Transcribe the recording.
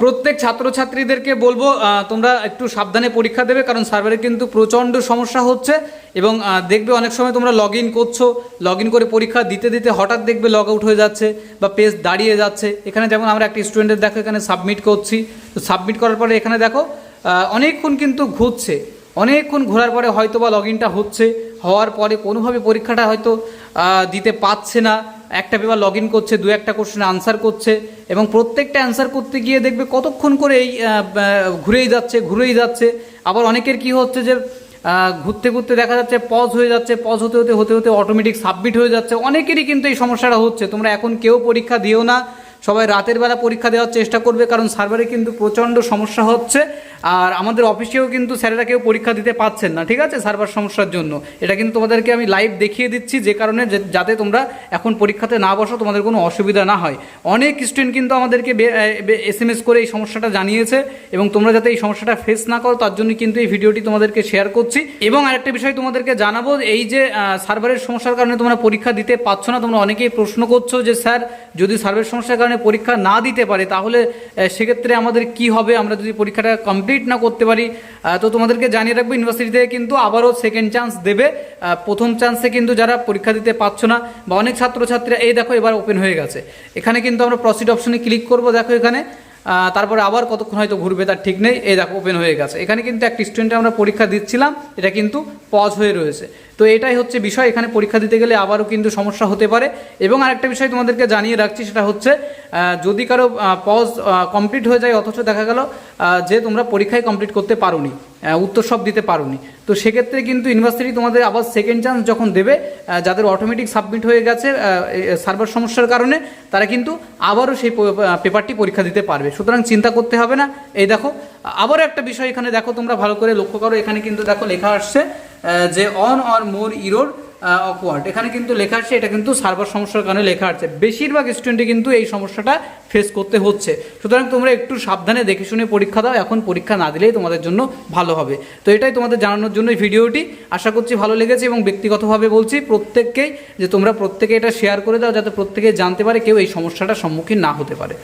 প্রত্যেক ছাত্রছাত্রীদেরকে বলব তোমরা একটু সাবধানে পরীক্ষা দেবে, কারণ সার্ভারে কিন্তু প্রচণ্ড সমস্যা হচ্ছে এবং দেখবে অনেক সময় তোমরা লগ ইন করছ লগ ইন করে পরীক্ষা দিতে দিতে হঠাৎ দেখবে লগ আউট হয়ে যাচ্ছে বা পেজ দাঁড়িয়ে যাচ্ছে। এখানে যেমন আমরা একটা স্টুডেন্টের দেখো, এখানে সাবমিট করছি। তো সাবমিট করার পরে এখানে দেখো অনেকক্ষণ কিন্তু ঘুরছে। অনেকক্ষণ ঘোরার পরে হয়তো বা লগ ইনটা হচ্ছে, হওয়ার পরে কোনোভাবে পরীক্ষাটা হয়তো দিতে পারছে না। একটা পেপার লগ ইন করছে, দু একটা কোশ্চেন আনসার করছে এবং প্রত্যেকটা অ্যান্সার করতে গিয়ে দেখবে কতক্ষণ করে এই ঘুরেই যাচ্ছে ঘুরেই যাচ্ছে। আবার অনেকের কি হচ্ছে যে ঘুরতে ঘুরতে দেখা যাচ্ছে পজ হয়ে যাচ্ছে পজ হতে হতে হতে হতে অটোমেটিক সাবমিট হয়ে যাচ্ছে। অনেকেরই কিন্তু এই সমস্যাটা হচ্ছে। তোমরা এখন কেউ পরীক্ষা দিও না। সবাই রাতের বেলা পরীক্ষা দেওয়ার চেষ্টা করবে, কারণ সার্ভারে কিন্তু প্রচণ্ড সমস্যা হচ্ছে। আর আমাদের অফিসেও কিন্তু স্যারেরা কেউ পরীক্ষা দিতে পারছেন না, ঠিক আছে? সার্ভার সমস্যার জন্য। এটা কিন্তু তোমাদেরকে আমি লাইভ দেখিয়ে দিচ্ছি, যে কারণে যাতে তোমরা এখন পরীক্ষাতে না বসো, তোমাদের কোনো অসুবিধা না হয়। অনেক স্টুডেন্ট কিন্তু আমাদেরকে এস এম এস করে এই সমস্যাটা জানিয়েছে, এবং তোমরা যাতে এই সমস্যাটা ফেস না করো, তার জন্য কিন্তু এই ভিডিওটি তোমাদেরকে শেয়ার করছি। এবং আরেকটা বিষয় তোমাদেরকে জানাব, এই যে সার্ভারের সমস্যার কারণে তোমরা পরীক্ষা দিতে পারছ না, তোমরা অনেকেই প্রশ্ন করছ যে, স্যার, যদি সার্ভারের সমস্যার কারণে পরীক্ষা না দিতে পারে, তাহলে সেক্ষেত্রে আমাদের কি হবে? আমরা যদি পরীক্ষাটা কমপ্লিট না করতে পারি তো তোমাদেরকে জানিয়ে রাখব ইউনিভার্সিটি থেকে কিন্তু আবারও সেকেন্ড চান্স দেবে। প্রথম চান্সে কিন্তু যারা পরীক্ষা দিতে পারছ না, বা অনেক ছাত্রছাত্রীরা, এই দেখো এবার ওপেন হয়ে গেছে। এখানে কিন্তু আমরা প্রসিড অপশনে ক্লিক করব, দেখো এখানে। তারপরে আবার কতক্ষণ হয়তো ঘুরবে, তার ঠিক নেই, এই দেখো ওপেন হয়ে গেছে। এখানে কিন্তু একটা স্টুডেন্টে আমরা পরীক্ষা দিচ্ছিলাম, এটা কিন্তু পজ হয়ে রয়েছে। তো এটাই হচ্ছে বিষয়। এখানে পরীক্ষা দিতে গেলে আবারও কিন্তু সমস্যা হতে পারে। এবং আরেকটা বিষয় তোমাদেরকে জানিয়ে রাখছি, সেটা হচ্ছে যদি কারও পজ কমপ্লিট হয়ে যায়, অথচ দেখা গেল যে তোমরা পরীক্ষায় কমপ্লিট করতে পারোনি উত্তর সব দিতে পারোনি। তো সেক্ষেত্রে কিন্তু ইউনিভার্সিটি তোমাদের আবার সেকেন্ড চান্স যখন দেবে যাদের অটোমেটিক সাবমিট হয়ে গেছে সার্ভার সমস্যার কারণে, তারা কিন্তু আবারও সেই পেপারটি পরীক্ষা দিতে পারবে। সুতরাং চিন্তা করতে হবে না। এই দেখো, আবারও একটা বিষয় এখানে দেখো, তোমরা ভালো করে লক্ষ্য করো। এখানে কিন্তু দেখো লেখা আসছে যে one or more error occurred এখানে কিন্তু লেখা আসছে এটা কিন্তু সার্ভার সমস্যার কারণে লেখা আছে। বেশিরভাগ স্টুডেন্টই কিন্তু এই সমস্যাটা ফেস করতে হচ্ছে। সুতরাং তোমরা একটু সাবধানে দেখে শুনে পরীক্ষা দাও, এখন পরীক্ষা না দিলেই তোমাদের জন্য ভালো হবে। তো এটাই তোমাদের জানানোর জন্য এই ভিডিওটি। আশা করছি ভালো লেগেছে এবং ব্যক্তিগতভাবে বলছি, প্রত্যেককেই যে তোমরা প্রত্যেকে এটা শেয়ার করে দাও, যাতে প্রত্যেকে জানতে পারে কেউ এই সমস্যাটার সম্মুখীন না হতে পারে।